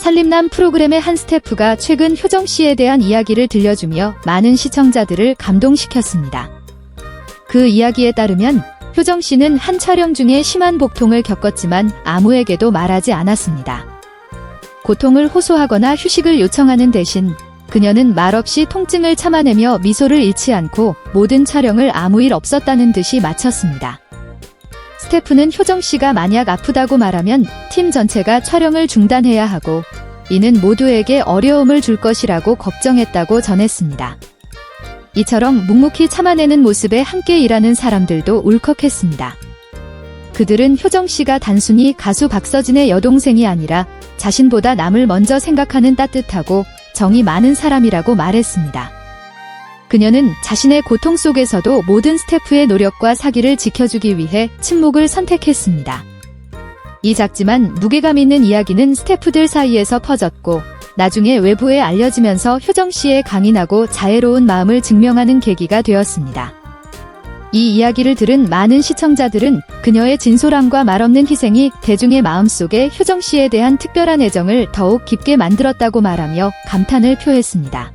살림남 프로그램의 한 스태프가 최근 효정 씨에 대한 이야기를 들려주며 많은 시청자들을 감동시켰습니다. 그 이야기에 따르면 효정 씨는 한 촬영 중에 심한 복통을 겪었지만 아무에게도 말하지 않았습니다. 고통을 호소하거나 휴식을 요청하는 대신 그녀는 말없이 통증을 참아내며 미소를 잃지 않고 모든 촬영을 아무 일 없었다는 듯이 마쳤습니다. 스태프는 효정 씨가 만약 아프다고 말하면 팀 전체가 촬영을 중단해야 하고 이는 모두에게 어려움을 줄 것이라고 걱정했다고 전했습니다. 이처럼 묵묵히 참아내는 모습에 함께 일하는 사람들도 울컥했습니다. 그들은 효정 씨가 단순히 가수 박서진의 여동생이 아니라 자신보다 남을 먼저 생각하는 따뜻하고 정이 많은 사람이라고 말했습니다. 그녀는 자신의 고통 속에서도 모든 스태프의 노력과 사기를 지켜주기 위해 침묵을 선택했습니다. 이 작지만 무게감 있는 이야기는 스태프들 사이에서 퍼졌고 나중에 외부에 알려지면서 효정 씨의 강인하고 자애로운 마음을 증명하는 계기가 되었습니다. 이 이야기를 들은 많은 시청자들은 그녀의 진솔함과 말없는 희생이 대중의 마음속에 효정 씨에 대한 특별한 애정을 더욱 깊게 만들었다고 말하며 감탄을 표했습니다.